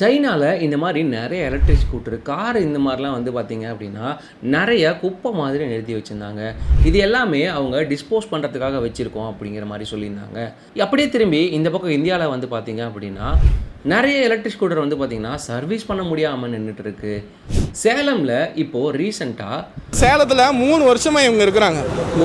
சைனாவில் இந்த மாதிரி நிறைய எலக்ட்ரிக் ஸ்கூட்டர் கார் இந்த மாதிரிலாம் வந்து பார்த்திங்க அப்படின்னா நிறைய குப்பை மாதிரி நிறுத்தி வச்சுருந்தாங்க. இது எல்லாமே அவங்க டிஸ்போஸ் பண்ணுறதுக்காக வச்சுருக்கோம் அப்படிங்கிற மாதிரி சொல்லியிருந்தாங்க. அப்படியே திரும்பி இந்த பக்கம் இந்தியாவில் வந்து பார்த்தீங்க அப்படின்னா நிறைய எலக்ட்ரிக் ஸ்கூட்டர் வந்து பார்த்தீங்கன்னா சர்வீஸ் பண்ண முடியாமல் நின்றுட்டு இருக்கு சேலமில் இப்போது ரீசெண்டாக சேலத்தில் மூணு வருஷமாக இவங்க இருக்கிறாங்க.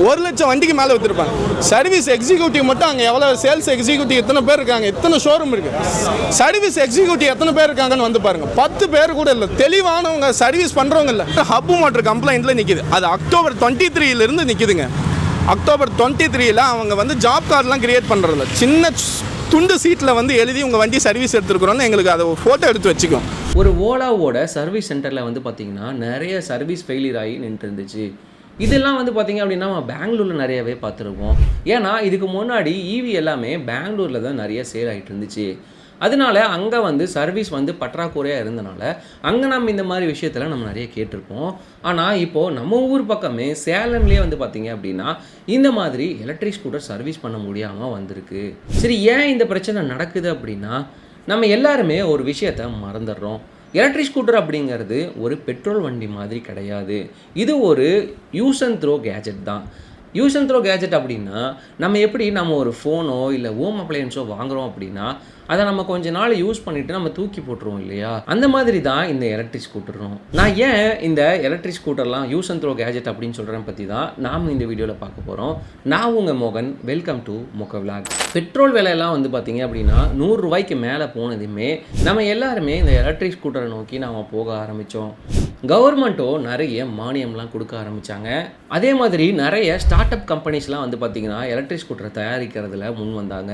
ஒரு லட்சம் வண்டிக்கு மேலே விற்றுருப்பாங்க சர்வீஸ் எக்ஸிக்யூட்டிவ் மட்டும் அங்கே எவ்வளோ சேல்ஸ் எக்ஸிக்யூட்டிவ் எத்தனை பேர் இருக்காங்க? எத்தனை ஷோரூம் இருக்குது சர்வீஸ் எக்ஸிக்யூட்டிவ் எத்தனை பேர் இருக்காங்கன்னு வந்து பாருங்க. பத்து பேர் கூட இல்லை. தெளிவானவங்க சர்வீஸ் பண்ணுறவங்க இல்லை. ஹப் மோட்டர் கம்ப்ளைண்ட்டில் நிற்கிது அது அக்டோபர் டுவெண்ட்டி த்ரீலேருந்து நிற்கிதுங்க அக்டோபர் டுவெண்ட்டி த்ரீல அவங்க வந்து ஜாப் கார்டெலாம் கிரியேட் பண்ணுறதில்ல சின்ன துண்டு சீட்டில் வந்து எழுதி உங்கள் வண்டி சர்வீஸ் எடுத்துருக்குறோன்னு எங்களுக்கு அதை ஃபோட்டோ எடுத்து வச்சுக்கோம் ஒரு ஓலாவோட சர்வீஸ் சென்டரில் வந்து பார்த்தீங்கன்னா நிறைய சர்வீஸ் ஃபெயிலியர் ஆகி நின்று இருந்துச்சு இதெல்லாம் வந்து பார்த்தீங்க அப்படின்னா நம்ம பெங்களூரில் நிறையவே பார்த்துருக்கோம் ஏன்னா இதுக்கு முன்னாடி ஈவி எல்லாமே பெங்களூரில் தான் நிறைய சேல் ஆகிட்டு இருந்துச்சு. அதனால அங்கே வந்து சர்வீஸ் வந்து பற்றாக்குறையாக இருந்தனால அங்கே நம்ம இந்த மாதிரி விஷயத்தில் நம்ம நிறைய கேட்டிருப்போம். ஆனால் இப்போது நம்ம ஊர் பக்கமே சேலம்லேயே வந்து பார்த்தீங்க அப்படின்னா இந்த மாதிரி எலக்ட்ரிக் ஸ்கூட்டர் சர்வீஸ் பண்ண முடியாமல் வந்திருக்கு. சரி ஏன் இந்த பிரச்சனை நடக்குது அப்படின்னா நம்ம எல்லாருமே ஒரு விஷயத்த மறந்துடுறோம். எலக்ட்ரிக் ஸ்கூட்டர் அப்படிங்கிறது ஒரு பெட்ரோல் வண்டி மாதிரி கிடையாது. இது ஒரு யூஸ் அண்ட் த்ரோ கேஜெட் தான். யூஸ் அண்ட் த்ரோ கேஜெட் அப்படின்னா நம்ம எப்படி நம்ம ஒரு ஃபோனோ இல்லை ஹோம் அப்ளையன்ஸோ வாங்குகிறோம் அப்படின்னா அதை நம்ம கொஞ்ச நாள் யூஸ் பண்ணிட்டு நம்ம தூக்கி போட்டுருவோம் இல்லையா? அந்த மாதிரி தான் இந்த எலக்ட்ரிக் ஸ்கூட்டரும் நான் ஏன் இந்த எலக்ட்ரிக் ஸ்கூட்டர்லாம் யூஸ் அண்ட் த்ரோ கேஜெட் அப்படின்னு சொல்கிறேன் பற்றி தான் நாம் இந்த வீடியோவில் பார்க்க போகிறோம் நான் உங்கள் மோகன். வெல்கம் டு மொக்க விளாக் பெட்ரோல் விலையெல்லாம் வந்து பார்த்தீங்க அப்படின்னா நூறுரூவாய்க்கு மேலே போனதுமே நம்ம எல்லாருமே இந்த எலக்ட்ரிக் ஸ்கூட்டரை நோக்கி நாம் போக ஆரம்பித்தோம் கவர்மெண்ட்டோ நிறைய மானியம்லாம் கொடுக்க ஆரம்பித்தாங்க அதே மாதிரி நிறைய ஸ்டார்ட் அப் கம்பெனிஸ்லாம் வந்து பார்த்திங்கன்னா எலக்ட்ரிக் ஸ்கூட்டரை தயாரிக்கிறதுல முன் வந்தாங்க.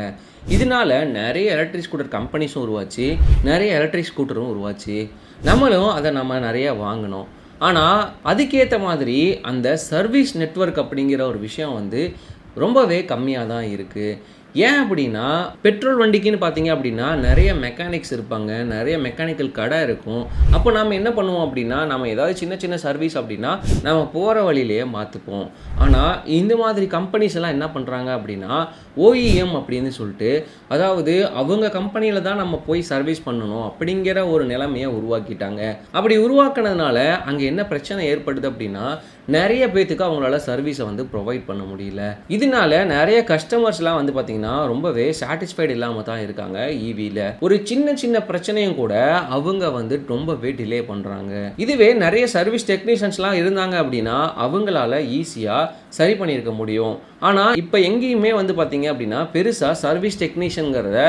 இதனால நிறைய எலக்ட்ரிக் ஸ்கூட்டர் கம்பெனிஸும் உருவாச்சு. நிறைய எலக்ட்ரிக் ஸ்கூட்டரும் உருவாச்சு. நம்மளும் அதை நம்ம நிறைய வாங்கினோம் ஆனால் அதுக்கேற்ற மாதிரி அந்த சர்வீஸ் நெட்வொர்க் அப்படிங்கிற ஒரு விஷயம் வந்து ரொம்பவே கம்மியாக தான் இருக்குது ஏன் அப்படின்னா பெட்ரோல் வண்டிக்குன்னு பார்த்தீங்க அப்படின்னா நிறைய மெக்கானிக்ஸ் இருப்பாங்க நிறைய மெக்கானிக்கல் கடை இருக்கும். அப்போ நம்ம என்ன பண்ணுவோம் அப்படின்னா நம்ம ஏதாவது சின்ன சின்ன சர்வீஸ் அப்படின்னா நம்ம போகிற வழியிலேயே மாற்றுப்போம் ஆனால் இந்த மாதிரி கம்பெனிஸ் எல்லாம் என்ன பண்ணுறாங்க அப்படின்னா ஓஇஎம் அப்படின்னு சொல்லிட்டு அதாவது அவங்க கம்பெனியில் தான் நம்ம போய் சர்வீஸ் பண்ணணும் அப்படிங்கிற ஒரு நிலைமையை உருவாக்கிட்டாங்க. அப்படி உருவாக்குனதுனால அங்கே என்ன பிரச்சனை ஏற்படுது அப்படின்னா நிறைய பேத்துக்கு அவங்களால சர்வீஸை வந்து ப்ரொவைட் பண்ண முடியல. இதனால நிறைய கஸ்டமர்ஸ்லாம் வந்து பார்த்தீங்கன்னா ரொம்பவே சாட்டிஸ்ஃபைடு இல்லாமல் தான் இருக்காங்க ஈவியில் ஒரு சின்ன சின்ன பிரச்சனையும் கூட அவங்க வந்து ரொம்பவே டிலே பண்ணுறாங்க இதுவே நிறைய சர்வீஸ் டெக்னீஷியன்ஸ்லாம் இருந்தாங்க அப்படின்னா அவங்களால ஈஸியாக சரி பண்ணியிருக்க முடியும். ஆனால் இப்போ எங்கேயுமே வந்து பார்த்தீங்க அப்படின்னா பெருசாக சர்வீஸ் டெக்னீஷியனுங்கிறத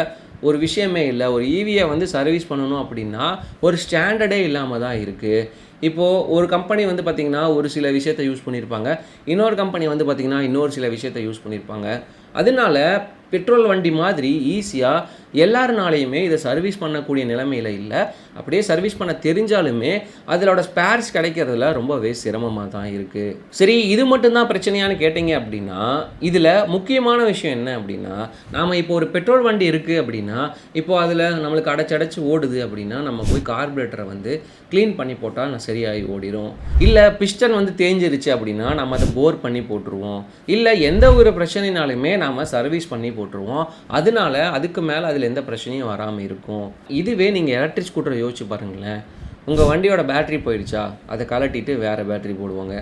ஒரு விஷயமே இல்லை ஒரு ஈவியை வந்து சர்வீஸ் பண்ணணும் அப்படின்னா ஒரு ஸ்டாண்டர்டே இல்லாமல் தான் இருக்குது இப்போது ஒரு கம்பெனி வந்து பார்த்திங்கன்னா ஒரு சில விஷயத்தை யூஸ் பண்ணியிருப்பாங்க இன்னொரு கம்பெனி வந்து பார்த்திங்கன்னா இன்னொரு சில விஷயத்தை யூஸ் பண்ணியிருப்பாங்க அதனால பெட்ரோல் வண்டி மாதிரி ஈஸியாக எல்லாருனாலையுமே இதை சர்வீஸ் பண்ணக்கூடிய நிலைமையில் இல்லை. அப்படியே சர்வீஸ் பண்ண தெரிஞ்சாலுமே அதிலோட ஸ்பேர்ஸ் கிடைக்கிறதுல ரொம்பவே சிரமமாக தான் இருக்குது சரி இது மட்டும்தான் பிரச்சனையான்னு கேட்டிங்க அப்படின்னா இதில் முக்கியமான விஷயம் என்ன அப்படின்னா நாம் இப்போ ஒரு பெட்ரோல் வண்டி இருக்குது அப்படின்னா இப்போ அதில் நம்மளுக்கு அடைச்சடைச்சு ஓடுது அப்படின்னா நம்ம போய் கார்பரேட்டரை வந்து க்ளீன் பண்ணி போட்டால் நான் சரியாகி ஓடிடும் இல்லை பிஸ்டன் வந்து தேஞ்சிருச்சு அப்படின்னா நம்ம அதை போர் பண்ணி போட்டுருவோம். இல்லை எந்த ஒரு பிரச்சனைனாலுமே நாம் சர்வீஸ் பண்ணி போட்டுருவோம். அதனால அதுக்கு மேலே அதில் எந்த பிரச்சனையும் வராமல் இருக்கும். இதுவே நீங்கள் எலக்ட்ரிக் ஸ்கூட்டரை யோசிச்சு பாருங்களேன். உங்கள் வண்டியோட பேட்டரி போயிடுச்சா? அதை கலட்டிட்டு வேறு பேட்டரி போடுவாங்க.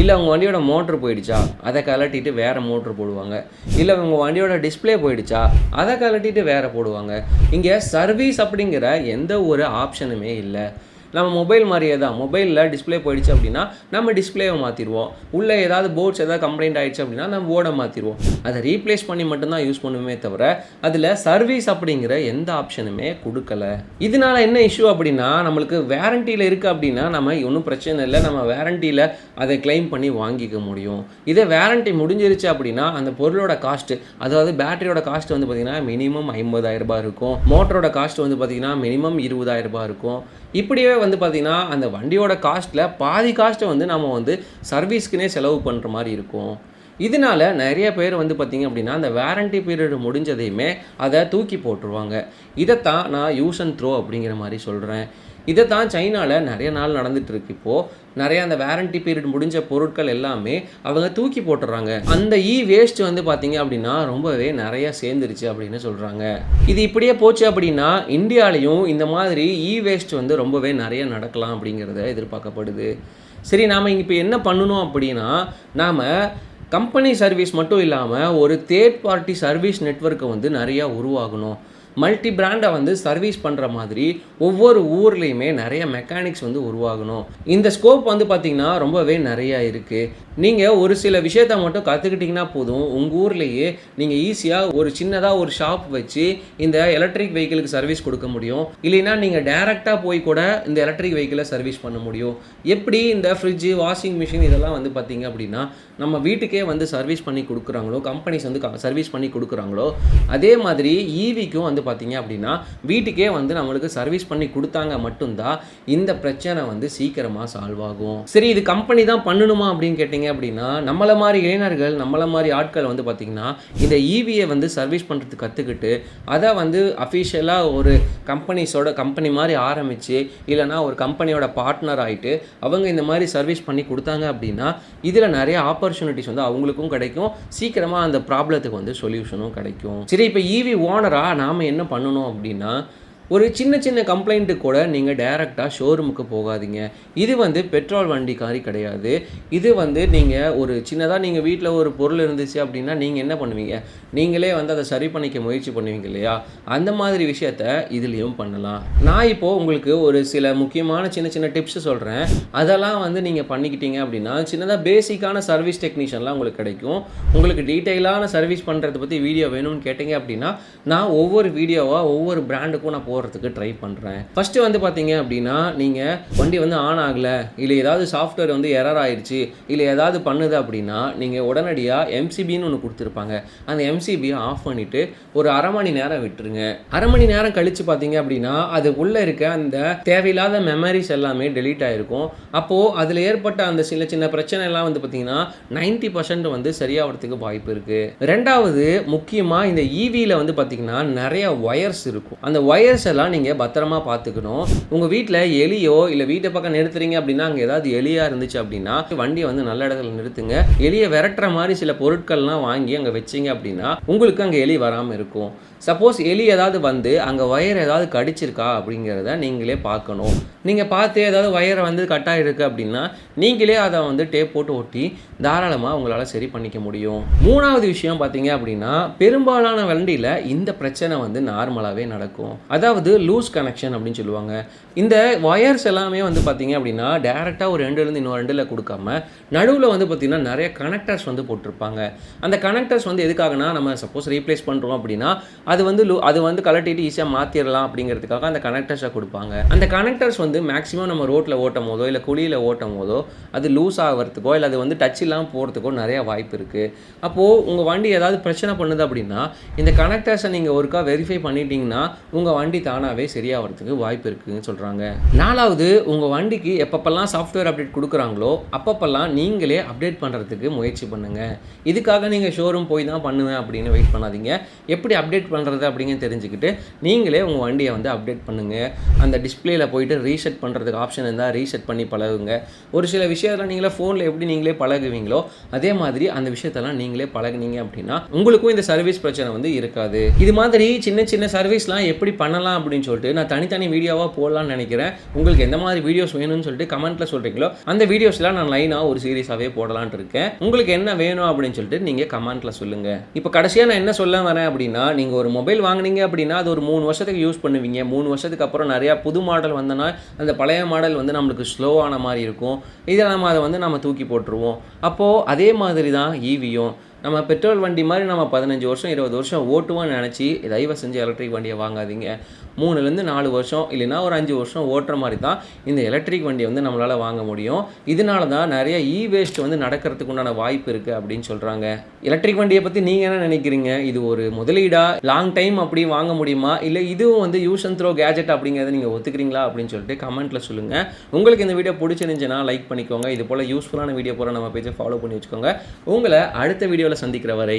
இல்லை உங்கள் வண்டியோட மோட்ரு போயிடுச்சா? அதை கலட்டிட்டு வேறு மோட்ரு போடுவாங்க. இல்லை உங்கள் வண்டியோட டிஸ்ப்ளே போயிடுச்சா? அதை கலட்டிட்டு வேறு போடுவாங்க. இங்கே சர்வீஸ் அப்படிங்கிற எந்த ஒரு ஆப்ஷனுமே இல்லை. நம்ம மொபைல் மாதிரியே தான். மொபைலில் டிஸ்ப்ளே போயிடுச்சு அப்படின்னா நம்ம டிஸ்பிளேவை மாற்றிடுவோம் உள்ளே ஏதாவது போர்ட்ஸ் ஏதாவது கம்ப்ளைண்ட் ஆயிடுச்சு அப்படின்னா நம்ம போர்டை மாற்றிடுவோம் அதை ரீப்ளேஸ் பண்ணி மட்டும்தான் யூஸ் பண்ணுவோமே தவிர அதில் சர்வீஸ் அப்படிங்கிற எந்த ஆப்ஷனுமே கொடுக்கல. இதனால என்ன இஷ்யூ அப்படின்னா நம்மளுக்கு வேரண்டியில் இருக்குது அப்படின்னா நம்ம ஒன்றும் பிரச்சனை இல்லை. நம்ம வேரண்டியில் அதை கிளைம் பண்ணி வாங்கிக்க முடியும். இதே வேரண்டி முடிஞ்சிருச்சு அப்படின்னா அந்த பொருளோட காஸ்ட்டு அதாவது பேட்டரியோட காஸ்ட் வந்து பார்த்திங்கன்னா மினிமம் ஐம்பதாயிரம் ரூபாய் இருக்கும். மோட்டரோட காஸ்ட் வந்து பார்த்திங்கன்னா மினிமம் இருபதாயிரம் ரூபாய் இருக்கும். இப்படியே வந்து பார்த்திங்கன்னா அந்த வண்டியோட காஸ்ட்டில் பாதி காஸ்ட்டை வந்து நம்ம வந்து சர்வீஸ்க்குனே செலவு பண்ணுற மாதிரி இருக்கும். இதனால நிறைய பேர் வந்து பார்த்திங்க அப்படின்னா அந்த வாரண்டி பீரியட் முடிஞ்சதையுமே அதை தூக்கி போட்டுருவாங்க. இதைத்தான் நான் யூஸ் அண்ட் த்ரோ அப்படிங்கிற மாதிரி சொல்கிறேன் இதை தான் சைனாவில் நிறைய நாள் நடந்துகிட்ருக்கு இப்போது நிறைய அந்த வாரண்டி பீரியட் முடிஞ்ச பொருட்கள் எல்லாமே அவங்க தூக்கி போட்டுடுறாங்க அந்த இ வேஸ்ட் வந்து பார்த்தீங்க அப்படின்னா ரொம்பவே நிறைய சேர்ந்துருச்சு அப்படின்னு சொல்கிறாங்க இது இப்படியே போச்சு அப்படின்னா இந்தியாலையும் இந்த மாதிரி இ வேஸ்ட் வந்து ரொம்பவே நிறைய நடக்கலாம் அப்படிங்கிறத எதிர்பார்க்கப்படுது. சரி நாம் இங்கே இப்போ என்ன பண்ணணும் அப்படின்னா நாம் கம்பெனி சர்வீஸ் மட்டும் இல்லாமல் ஒரு தேர்ட் பார்ட்டி சர்வீஸ் நெட்வொர்க்கை வந்து நிறையா உருவாகணும் மல்டி பிராண்டை வந்து சர்வீஸ் பண்ணுற மாதிரி ஒவ்வொரு ஊர்லேயுமே நிறைய மெக்கானிக்ஸ் வந்து உருவாகணும். இந்த ஸ்கோப் வந்து பார்த்திங்கன்னா ரொம்பவே நிறையா இருக்குது நீங்கள் ஒரு சில விஷயத்த மட்டும் கற்றுக்கிட்டிங்கன்னா போதும். உங்கள் ஊர்லேயே நீங்கள் ஈஸியாக ஒரு சின்னதாக ஒரு ஷாப் வச்சு இந்த எலக்ட்ரிக் வெஹிக்கிளுக்கு சர்வீஸ் கொடுக்க முடியும். இல்லைன்னா நீங்கள் டேரெக்டாக போய் கூட இந்த எலக்ட்ரிக் வெஹிக்கிளை சர்வீஸ் பண்ண முடியும். எப்படி இந்த ஃப்ரிட்ஜு வாஷிங் மிஷின் இதெல்லாம் வந்து பார்த்திங்க அப்படின்னா நம்ம வீட்டுக்கே வந்து சர்வீஸ் பண்ணி கொடுக்குறாங்களோ கம்பெனிஸ் வந்து சர்வீஸ் பண்ணி கொடுக்குறாங்களோ அதே மாதிரி ஈவிக்கும் வந்து பார்த்தீங்க அப்படின்னா வீட்டுக்கே வந்து நம்மளுக்கு சர்வீஸ் பண்ணி கொடுத்தாங்க மட்டும்தான் இந்த பிரச்சனை வந்து சீக்கிரமாக சால்வ் ஆகும். சரி இது கம்பெனி தான் பண்ணணுமா அப்படின்னு கேட்டிங்க அப்படின்னா நம்மளை மாதிரி இளைஞர்கள் நம்மளை மாதிரி ஆட்கள் வந்து பார்த்திங்கன்னா இந்த ஈவியை வந்து சர்வீஸ் பண்ணுறதுக்கு கற்றுக்கிட்டு அதை வந்து அஃபிஷியலாக ஒரு கம்பெனிஸோட கம்பெனி மாதிரி ஆரம்பித்து இல்லைனா ஒரு கம்பெனியோட பார்ட்னர் ஆகிட்டு அவங்க இந்த மாதிரி சர்வீஸ் பண்ணி கொடுத்தாங்க அப்படின்னா இதில் நிறைய ஆப்பர்ச்சுனிட்டிஸ் வந்து அவங்களுக்கும் கிடைக்கும். சீக்கிரமாக அந்த ப்ராப்ளத்துக்கு வந்து சொல்யூஷனும் கிடைக்கும். சரி இப்போ ஈவி ஓனராக நாம் என்ன என்ன பண்ணணும் அப்படின்னா ஒரு சின்ன சின்ன கம்ப்ளைண்ட்டு கூட நீங்கள் டைரெக்டாக ஷோரூமுக்கு போகாதீங்க. இது வந்து பெட்ரோல் வண்டிக்காரி கிடையாது. இது வந்து நீங்கள் ஒரு சின்னதாக நீங்கள் வீட்டில் ஒரு பொருள் இருந்துச்சு அப்படின்னா நீங்கள் என்ன பண்ணுவீங்க? நீங்களே வந்து அதை சரி பண்ணிக்க முயற்சி பண்ணுவீங்க இல்லையா? அந்த மாதிரி விஷயத்த இதுலேயும் பண்ணலாம். நான் இப்போது உங்களுக்கு ஒரு சில முக்கியமான சின்ன சின்ன டிப்ஸ் சொல்கிறேன் அதெல்லாம் வந்து நீங்கள் பண்ணிக்கிட்டீங்க அப்படின்னா சின்னதாக பேசிக்கான சர்வீஸ் டெக்னீஷியன்லாம் உங்களுக்கு கிடைக்கும். உங்களுக்கு டீட்டெயிலான சர்வீஸ் பண்ணுறதை பற்றி வீடியோ வேணும்னு கேட்டிங்க அப்படின்னா நான் ஒவ்வொரு வீடியோவாக ஒவ்வொரு பிராண்டுக்கும் நான் போடுறதுக்கு ட்ரை பண்ணுறேன் ஃபஸ்ட்டு வந்து பார்த்தீங்க அப்படின்னா நீங்கள் வண்டி வந்து ஆன் ஆகலை இல்லை ஏதாவது சாஃப்ட்வேர் வந்து எரர் ஆயிடுச்சு இல்லை ஏதாவது பண்ணுது அப்படின்னா நீங்கள் உடனடியாக எம்சிபின்னு ஒன்று கொடுத்துருப்பாங்க. அந்த எம்சிபியை ஆஃப் பண்ணிவிட்டு ஒரு அரை மணி நேரம் விட்டுருங்க. அரை மணி நேரம் கழித்து பார்த்தீங்க அப்படின்னா அது உள்ளே இருக்க அந்த தேவையில்லாத மெமரிஸ் எல்லாமே டெலீட் ஆகிருக்கும் அப்போது அதில் ஏற்பட்ட அந்த சின்ன சின்ன பிரச்சனை எல்லாம் வந்து பார்த்தீங்கன்னா நைன்ட்டி பர்சன்ட் வந்து சரியாகிறதுக்கு வாய்ப்பு இருக்குது ரெண்டாவது முக்கியமாக இந்த ஈவியில் வந்து பார்த்தீங்கன்னா நிறைய ஒயர்ஸ் இருக்கும். அந்த ஒயர்ஸ் எல்லாம் நீங்கள் பத்திரமா பார்த்துக்கணும். உங்கள் வீட்டில் எலியோ இல்லை வீட்டை பக்கம் நிறுத்துறீங்க அப்படின்னா அங்கே ஏதாவது எலியாக இருந்துச்சு அப்படின்னா வண்டியை வந்து நல்ல இடத்துல நிறுத்துங்க. எலியை விரட்டுற மாதிரி சில பொருட்கள்லாம் வாங்கி அங்கே வச்சீங்க அப்படின்னா உங்களுக்கு அங்கே எலி வராமல் இருக்கும். சப்போஸ் எலி ஏதாவது வந்து அங்கே ஒயர் ஏதாவது கடிச்சிருக்கா அப்படிங்கிறத நீங்களே பார்க்கணும். நீங்கள் பார்த்து ஏதாவது ஒயரை வந்து கட்டாக இருக்குது அப்படின்னா நீங்களே அதை வந்து டேப் போட்டு ஒட்டி தாராளமாக உங்களால் சரி பண்ணிக்க முடியும். மூணாவது விஷயம் பார்த்தீங்க அப்படின்னா பெரும்பாலான வண்டியில் இந்த பிரச்சனை வந்து நார்மலாகவே நடக்கும். அதாவது லூஸ் கனெக்ஷன் அப்படின்னு சொல்லுவாங்க. இந்த ஒயர்ஸ் எல்லாமே வந்து பார்த்தீங்க அப்படின்னா டேரெக்டாக ஒரு ரெண்டுலேருந்து இன்னொரு ரெண்டில் கொடுக்காம நடுவில் வந்து பார்த்திங்கன்னா நிறைய கனெக்டர்ஸ் வந்து போட்டிருப்பாங்க. அந்த கனெக்டர்ஸ் வந்து எதுக்காகனா நம்ம சப்போஸ் ரீப்ளேஸ் பண்ணுறோம் அப்படின்னா அது வந்து லூ அது வந்து கலட்டிட்டு ஈஸியாக மாற்றிடலாம் அப்படிங்கிறதுக்காக அந்த கனெக்டர்ஸை கொடுப்பாங்க. அந்த கனெக்டர்ஸ் வந்து மேக்ஸிமம் நம்ம ரோட்டில் ஓட்டும் போதோ இல்லை குழியில் ஓட்டும் போதோ அது லூஸ் ஆகிறதுக்கோ இல்லை அது வந்து டச் இல்லாமல் போகிறதுக்கோ நிறையா வாய்ப்பு இருக்குது அப்போது உங்கள் வண்டி ஏதாவது பிரச்சனை பண்ணுது அப்படின்னா இந்த கனெக்டர்ஸை நீங்கள் ஒருக்கா வெரிஃபை பண்ணிட்டீங்கன்னா உங்கள் வண்டி தானாகவே சரியாகிறதுக்கு வாய்ப்பு இருக்குதுன்னு சொல்கிறாங்க நாலாவது உங்கள் வண்டிக்கு எப்பப்பெல்லாம் சாஃப்ட்வேர் அப்டேட் கொடுக்குறாங்களோ அப்பப்பெல்லாம் நீங்களே அப்டேட் பண்ணுறதுக்கு முயற்சி பண்ணுங்கள் இதுக்காக நீங்கள் ஷோரூம் போய் தான் பண்ணுவேன் அப்படின்னு வெயிட் பண்ணாதீங்க. எப்படி அப்டேட் பண்ணுறது அப்படிங்க தெரிஞ்சுக்கிட்டு நீங்களே உங்கள் வண்டியை வந்து அப்டேட் பண்ணுங்கள் அந்த டிஸ்பிளேயில் போயிட்டு ரீசெட் பண்ணுறதுக்கு ஆப்ஷன் இருந்தால் ரீசெட் பண்ணி பழகுங்க. ஒரு சில விஷயத்தில் நீங்களே ஃபோனில் எப்படி நீங்களே பழகுவீங்களோ அதே மாதிரி அந்த விஷயத்தெல்லாம் நீங்களே பழகுனீங்க அப்படின்னா உங்களுக்கும் இந்த சர்வீஸ் பிரச்சனை வந்து இருக்காது. இது மாதிரி சின்ன சின்ன சர்வீஸ்லாம் எப்படி பண்ணலாம் அப்படின்னு சொல்லிட்டு நான் தனித்தனி வீடியோவாக போடலாம்னு நினைக்கிறேன். உங்களுக்கு எந்த மாதிரி வீடியோஸ் வேணும்னு சொல்லிட்டு கமெண்ட்டில் சொல்கிறீங்களோ அந்த வீடியோஸ்லாம் நான் லைனாக ஒரு சீரியஸாகவே போடலான்ட்டு இருக்கேன். உங்களுக்கு என்ன வேணும் அப்படின்னு சொல்லிட்டு நீங்கள் கமெண்ட்டில் சொல்லுங்கள் இப்போ கடைசியாக நான் என்ன சொல்ல வரேன் அப்படின்னா நீங்கள் ஒரு மொபைல் வாங்குனீங்க அப்படின்னா அது ஒரு மூணு வருஷத்துக்கு யூஸ் பண்ணுவீங்க. மூணு வருஷத்துக்கு அப்புறம் நிறையா புது மாடல் வந்தனா அந்த பழைய மாடல் வந்து நம்மளுக்கு ஸ்லோவான மாதிரி இருக்கும். இதை நம்ம அதை வந்து நம்ம தூக்கி போட்டுருவோம். அப்போது அதே மாதிரி தான் ஈவியும் நம்ம பெட்ரோல் வண்டி மாதிரி நம்ம பதினஞ்சு வருஷம் இருபது வருஷம் ஓட்டுவோம்னு நினச்சி தயவு செஞ்சு எலக்ட்ரிக் வண்டியை வாங்காதீங்க. மூணுலேருந்து நாலு வருஷம் இல்லைன்னா ஒரு அஞ்சு வருஷம் ஓட்டுற மாதிரி தான் இந்த எலக்ட்ரிக் வண்டியை வந்து நம்மளால் வாங்க முடியும். இதனால தான் நிறைய இ வேஸ்ட் வந்து நடக்கிறதுக்கு உண்டான வாய்ப்பு இருக்குது அப்படின்னு சொல்கிறாங்க எலக்ட்ரிக் வண்டியை பற்றி நீங்கள் என்ன நினைக்கிறீங்க? இது ஒரு முதலீடா? லாங் டைம் அப்படி வாங்க முடியுமா? இல்லை இதுவும் வந்து யூஸ் அண்ட் த்ரோ கேஜெட் அப்படிங்கிறத நீங்கள் ஒத்துக்கிறீங்களா அப்படின்னு சொல்லிட்டு கமெண்ட்டில் சொல்லுங்கள் உங்களுக்கு இந்த வீடியோ பிடிச்சிருந்துச்சுன்னா லைக் பண்ணிக்கோங்க. இது போல் யூஸ்ஃபுல்லான வீடியோ போகிற நம்ம பேஜை ஃபாலோ பண்ணி வச்சுக்கோங்க. உங்களை அடுத்த வீடியோவில் சந்திக்கிற வரை